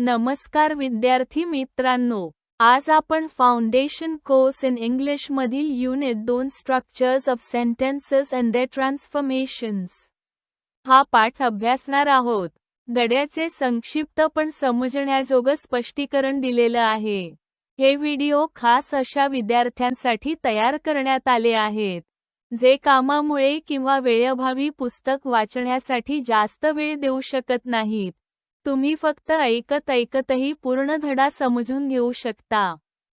नमस्कार विद्यार्थी मित्रांनो आज आपण फाउंडेशन कोर्स इन इंग्लिश मधील युनिट दोन structures of sentences and the transformations हा पाठ अभ्यासणार आहोत. दड्याचे संक्षिप्त पण समजण्याजोगं स्पष्टीकरण दिलेलं आहे. हे व्हिडिओ खास अशा विद्यार्थ्यांसाठी तयार करण्यात आले आहेत. जे कामामुळे किंवा वेळभावी पुस्तक वाचण्यासाठी जास्त वेळ देऊ शकत नाहीत. तुम्ही फक्त ऐकत ऐकतही पूर्ण धडा समजून घेऊ शकता.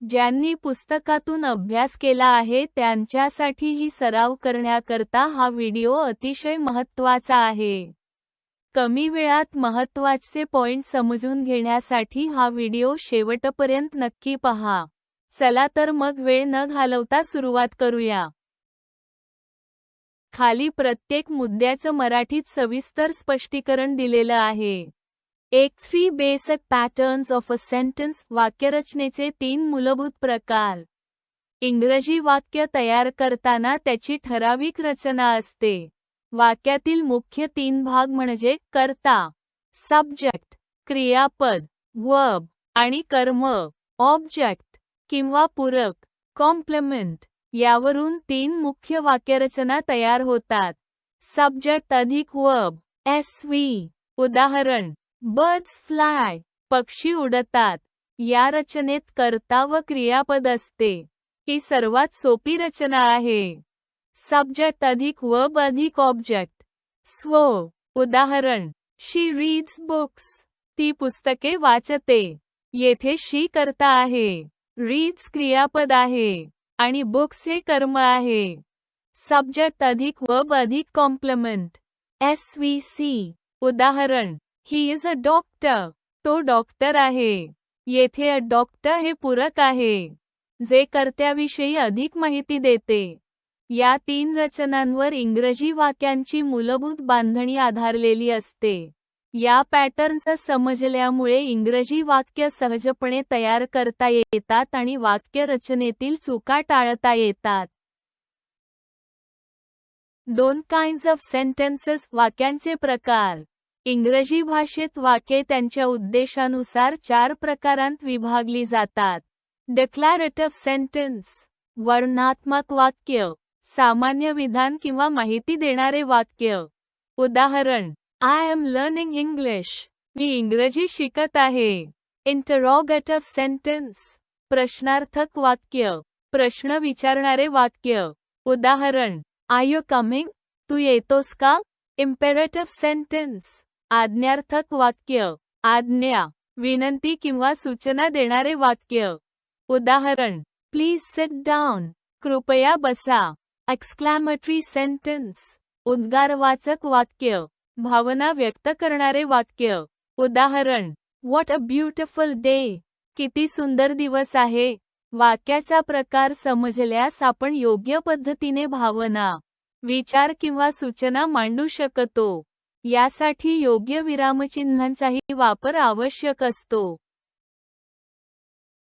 ज्यांनी पुस्तकातून अभ्यास केला आहे त्यांच्यासाठी ही सराव करण्याकरता हा व्हिडिओ अतिशय महत्त्वाचा आहे. कमी वेळात महत्त्वाचे पॉइंट समजून घेण्यासाठी हा व्हिडिओ शेवटपर्यंत नक्की पहा. चला तर मग वेळ न घालवता सुरुवात करूया. खाली प्रत्येक मुद्द्याचं मराठीत सविस्तर स्पष्टीकरण दिलेलं आहे. एक three basic patterns of a sentence वाक्यरचनेचे तीन मूलभूत प्रकार. इंग्रजी वाक्य तयार करताना त्याची ठराविक रचना असते. वाक्यातील मुख्य तीन भाग म्हणजे कर्ता सब्जेक्ट क्रियापद वर्ब आणि कर्म ऑब्जेक्ट किंवा पूरक कॉम्प्लिमेंट यावरून तीन मुख्य वाक्यरचना तयार होतात. सब्जेक्ट अधिक वर्ब एस व्ही उदाहरण बर्ड्स फ्लाय पक्षी उडतात. या रचनेत कर्ता व क्रियापद असते. ही सर्वात सोपी रचना आहे. सब्जेक्ट अधिक वर्ब अधिक ऑब्जेक्ट स्व उदाहरण. शी रीड्स बुक्स ती पुस्तके वाचते. येथे शी करता आहे. रीड्स क्रियापद आहे. आणि बुक्स हे कर्म आहे. सब्जेक्ट अधिक वर्ब अधिक कॉम्प्लिमेंट एस व्ही सी उदाहरण. ही इज अ डॉक्टर तो डॉक्टर आहे. येथे अ डॉक्टर हे पूरक आहे. जे कर्त्याविषयी अधिक माहिती देते. या तीन रचनांवर इंग्रजी वाक्यांची मूलभूत बांधणी आधारलेली असते. या पॅटर्नचा समजल्यामुळे इंग्रजी वाक्य सहजपणे तयार करता येतात आणि वाक्य रचनेतील चुका टाळता येतात. दोन काइंड्स ऑफ सेंटेन्सेस वाक्यांचे प्रकार. इंग्रजी भाषेत वाक्ये त्यांच्या उद्देशानुसार चार प्रकारांत विभागली जातात. डेक्लॅरेटिव्ह सेंटेन्स वर्णात्मक वाक्य सामान्य विधान किंवा माहिती देणारे वाक्य. उदाहरण आय एम लर्निंग इंग्लिश मी इंग्रजी शिकत आहे. इंटरॉगेटिव्ह सेंटेन्स प्रश्नार्थक वाक्य प्रश्न विचारणारे वाक्य. उदाहरण आय यू कमिंग तू येतोस का? इम्पेरेटिव्ह सेंटेन्स आज्ञार्थक वाक्य. आज्ञा. विनंती किंवा सूचना देणारे वाक्य. उदाहरण. प्लीज सिट डाऊन कृपया बसा. एक्सक्लॅमेटरी सेंटेन्स उद्गारवाचक वाक्य. भावना व्यक्त करणारे वाक्य. उदाहरण. व्हॉट अ ब्युटिफुल डे किती सुंदर दिवस आहे. वाक्याचा प्रकार समजल्यास आपण योग्य पद्धतीने भावना विचार किंवा सूचना मांडू शकतो. यासाठी योग्य विरामचिन्हांचाही वापर आवश्यक असतो.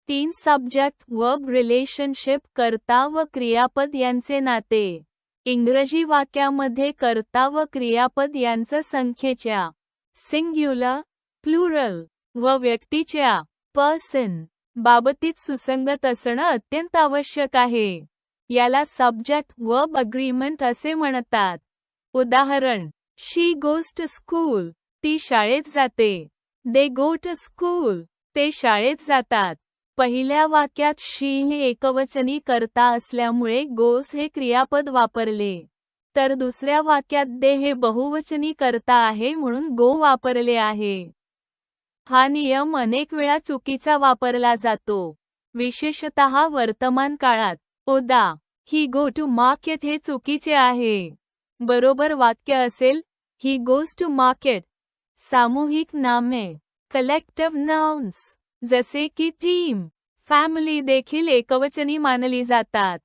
तीन सब्जेक्ट वर्ब रिलेशनशिप कर्ता व क्रियापद यांचे नाते. इंग्रजी वाक्यामध्ये कर्ता व क्रियापद यांचं संख्येच्या सिंग्युलर प्लुरल व व्यक्तीच्या पर्सन बाबतीत सुसंगत असणं अत्यंत आवश्यक आहे. याला सब्जेक्ट वर्ब अग्रीमेंट असे म्हणतात. उदाहरण शी गोज टू स्कूल ती शाळेत जाते. दे गो टू स्कूल ते शाळेत जातात. पहिल्या वाक्यात शी हे एकवचनी करता असल्यामुळे गोस हे क्रियापद वापरले. तर दुसऱ्या वाक्यात दे हे बहुवचनी करता आहे म्हणून गो वापरले आहे. हा नियम अनेक वेळा चुकीचा वापरला जातो. विशेषत वर्तमान काळात. ओदा ही गो टू मार्केट हे चुकीचे आहे. बरोबर वाक्य असेल ही गोज टू मार्केट सामूहिक नामे कलेक्टिव्ह नाउन्स जसे की टीम फॅमिली देखील एकवचनी मानली जातात.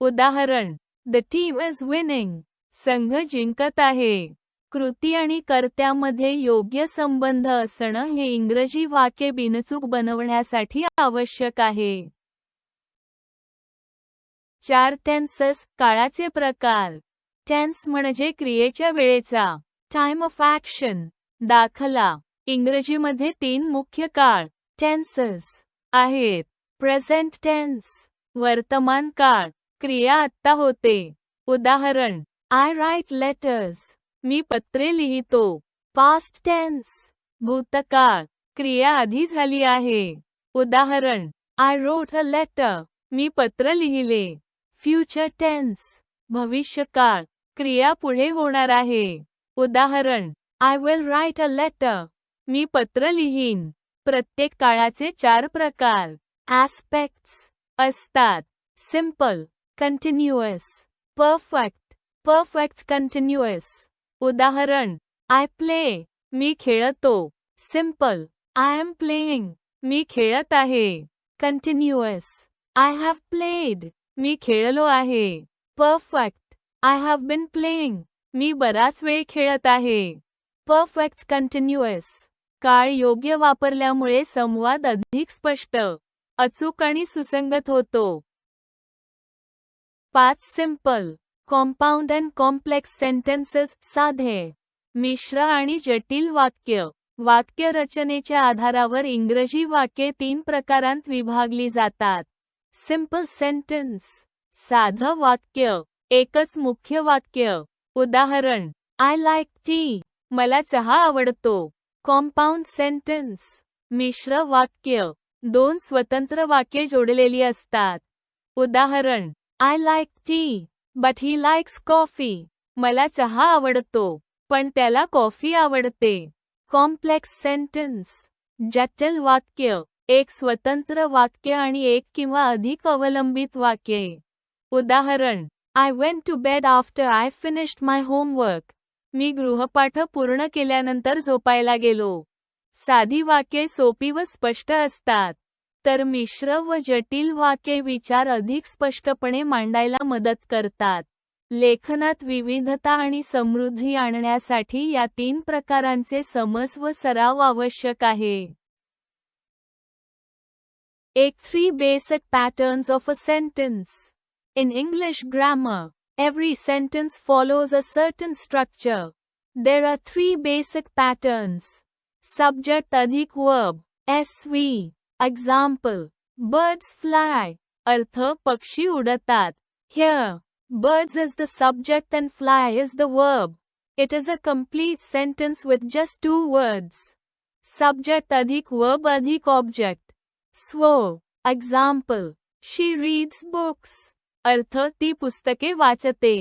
उदाहरण. द टीम इज विनिंग संघ जिंकत आहे. कृती आणि कर्त्यामध्ये योग्य संबंध असणं हे इंग्रजी वाक्य बिनचूक बनवण्यासाठी आवश्यक आहे. चार टेन्सेस काळाचे प्रकार. टेन्स म्हणजे क्रियेच्या वेळेचा. टाइम ऑफ ॲक्शन दाखला. इंग्रजीमध्ये तीन मुख्य काळ. टेन्सेस आहेत. प्रेझेंट टेन्स वर्तमान काळ. क्रिया आत्ता होते. उदाहरण. आय राईट लेटर्स मी पत्रे लिहितो. पास्ट टेन्स भूतकाळ. क्रिया आधी झाली आहे. उदाहरण. आय रोट अ लेटर मी पत्र लिहिले. फ्युचर टेन्स भविष्यकाळ. क्रिया पुढे होणार आहे. उदाहरण I will write a letter मी पत्र लिहीन. प्रत्येक काळाचे चार प्रकार. ॲस्पेक्ट्स असतात. Simple continuous perfect perfect continuous उदाहरण आय प्ले मी खेळतो. सिंपल आय एम प्लेइंग मी खेळत आहे. कंटिन्युअस आय हॅव प्लेड मी खेळलो आहे. Perfect I have been playing मी बराच वेळ खेळत आहे. परफेक्ट कंटिन्युअस काळ योग्य वापरल्यामुळे संवाद अधिक स्पष्ट. अचूक आणि सुसंगत होतो. पाच simple compound and complex sentences साधे. मिश्र आणि जटिल वाक्य. वाक्य रचनेच्या आधारावर इंग्रजी वाक्ये तीन प्रकारांत विभागली जातात. सिंपल सेंटेन्स साधं वाक्य. एकच मुख्य वाक्य. उदाहरण आय लाईक टी मला चहा आवडतो. कॉम्पाऊंड सेंटेन्स मिश्र वाक्य. दोन स्वतंत्र वाक्ये जोडलेली असतात. उदाहरण I like tea but he likes coffee मला चहा आवडतो पण त्याला कॉफी आवडते. कॉम्प्लेक्स सेंटेन्स जटिल वाक्य. एक स्वतंत्र वाक्य आणि एक किंवा अधिक अवलंबित वाक्ये. उदाहरण I went to bed after I finished my homework मी गृहपाठ पूर्ण केल्यानंतर झोपायला गेलो. साधी वाक्ये सोपी व स्पष्ट असतात. तर मिश्र व जटिल वाक्ये विचार अधिक स्पष्टपणे मांडायला मदत करतात. लेखनात विविधता आणि समृद्धी आणण्यासाठी या तीन प्रकारांचे समज व सराव आवश्यक आहे. एक three basic patterns of a sentence In English grammar Every sentence follows a certain structure. There are three basic patterns. Subject adhik verb. SV. Example. Birds fly. अर्थ पक्षी उडतात. Here. Birds is the subject and fly is the verb. It is a complete sentence with just two words. Subject adhik verb adhik object. Swo. Example. She reads books. अर्थ ती पुस्तके वाचते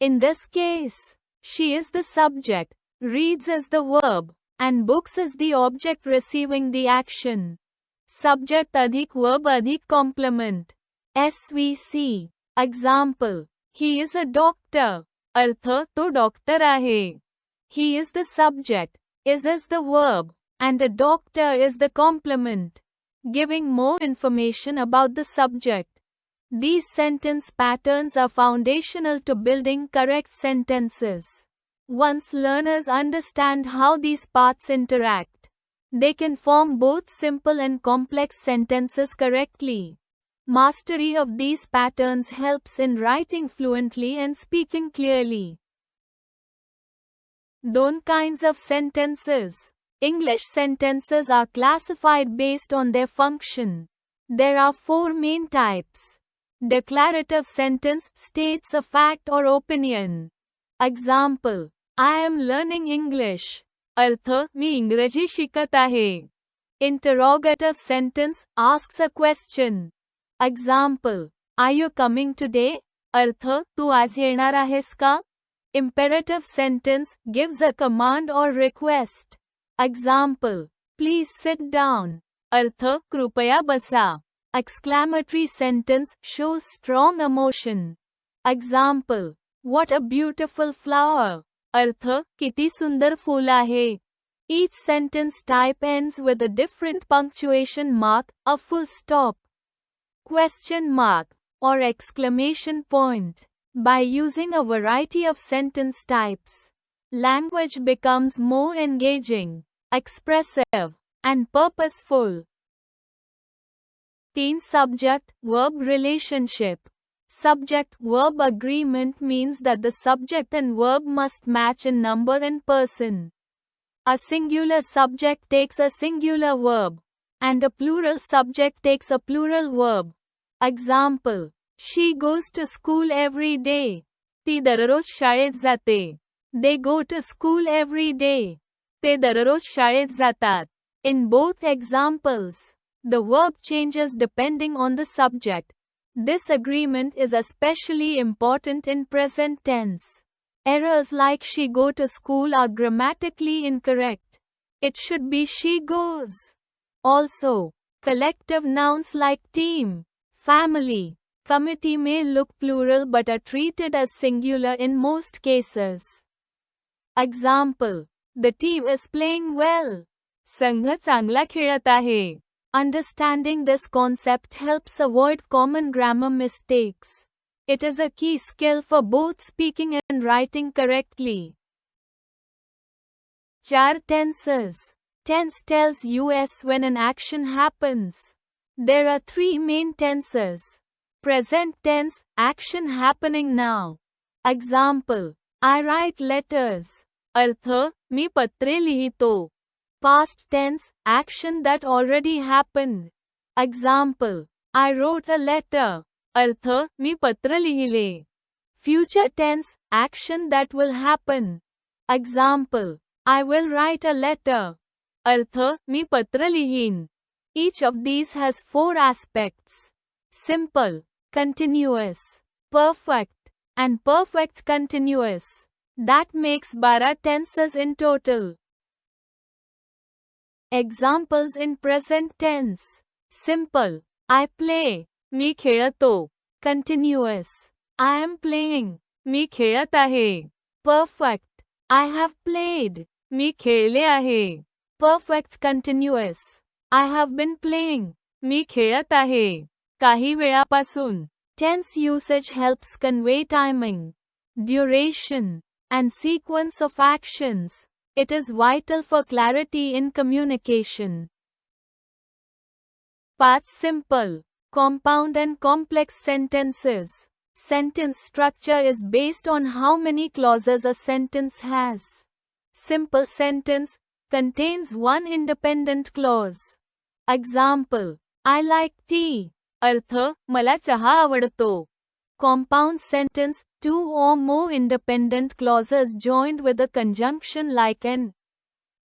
in this case she is the subject reads is the verb and books is the object receiving the action subject अधिक verb अधिक complement S V C example he is a doctor अर्थ तो doctor आहे he is the subject is is the verb and a doctor is the complement giving more information about the subject These sentence patterns are foundational to building correct sentences. Once learners understand how these parts interact, they can form both simple and complex sentences correctly. Mastery of these patterns helps in writing fluently and speaking clearly. Don kinds of sentences. English sentences are classified based on their function. There are four main types. Declarative sentence states a fact or opinion. Example, I am learning English. अर्थ मी इंग्रजी शिकत आहे. Interrogative sentence asks a question. Example, Are you coming today? अर्थ तू आज येणार आहेस का? Imperative sentence gives a command or request. Example, Please sit down. अर्थ कृपया बसा. Exclamatory sentence shows strong emotion. Example. What a beautiful flower. अर्थ किती सुंदर फूल आहे. Each sentence type ends with a different punctuation mark, a full stop, question mark, or exclamation point. By using a variety of sentence types, language becomes more engaging, expressive, and purposeful. 13 Subject Verb Relationship Subject Verb Agreement means that the subject and verb must match in number and person. A singular subject takes a singular verb, and a plural subject takes a plural verb. Example She goes to school every day. ती दररोज शाळेत जाते. They go to school every day. ते दररोज शाळेत जातात. In both examples, the verb changes depending on the subject. This agreement is especially important in present tense. Errors like she go to school are grammatically incorrect. It should be she goes. Also, collective nouns like team, family, committee may look plural but are treated as singular in most cases. Example The team is playing well. संघ चांगला खेळत आहे. Understanding this concept helps avoid common grammar mistakes. It is a key skill for both speaking and writing correctly. 4 tenses. Tense tells us when an action happens. There are three main tenses. Present tense, action happening now. Example, I write letters. अर्थ, मी पत्रे लिहितो. Past tense, action that already happened. Example, I wrote a letter. अर्थ, मी पत्र लिहिले. Future tense, action that will happen. Example, I will write a letter. अर्थ, मी पत्र लिहीन. Each of these has four aspects. Simple, continuous, perfect, and perfect continuous. That makes 12 tenses in total. Examples in present tense. Simple. I play. मी खेळतो. Continuous. I am playing. मी खेळत आहे. Perfect. I have played. मी खेळले आहे. Perfect continuous. I have been playing. मी खेळत आहे. काही वेळापासून. Tense usage helps convey timing, duration, and sequence of actions. It is vital for clarity in communication. Past simple, compound and complex sentences. Sentence structure is based on how many clauses a sentence has. Simple sentence contains one independent clause. Example, I like tea. अर्थ, मला चहा आवडतो. Compound sentence, two or more independent clauses joined with a conjunction like an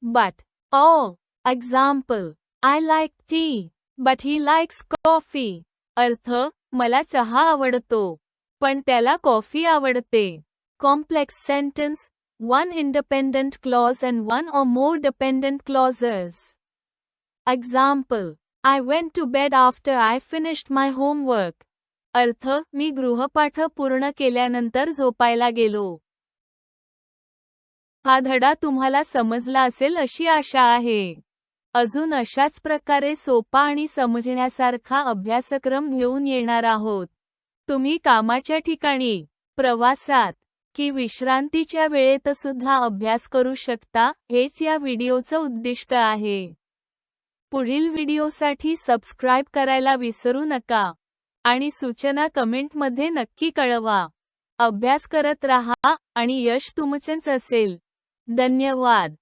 but, or. Example, I like tea, but he likes coffee. अर्थ, मला चहा आवडतो. पण त्याला कॉफी आवडते. Complex sentence, one independent clause and one or more dependent clauses. Example, I went to bed after I finished my homework. अर्थ, मी गृहपाठ पूर्ण केल्यानंतर झोपायला गेलो. हा धडा तुम्हाला समजला असेल अशी आशा आहे. अजून अशाच प्रकारे सोपा आणि समजण्यासारखा अभ्यासक्रम घेऊन येणार आहोत. तुम्ही कामाच्या ठिकाणी, प्रवासात, की विश्रांतीच्या वेळेत सुद्धा अभ्यास करू शकता हेच या व्हिडिओचं उद्दिष्ट आहे. पुढील व्हिडिओसाठी सबस्क्राईब करायला विसरू नका. आणि सूचना कमेंटमध्ये नक्की कळवा. अभ्यास करत राहा आणि यश तुमचेच असेल. धन्यवाद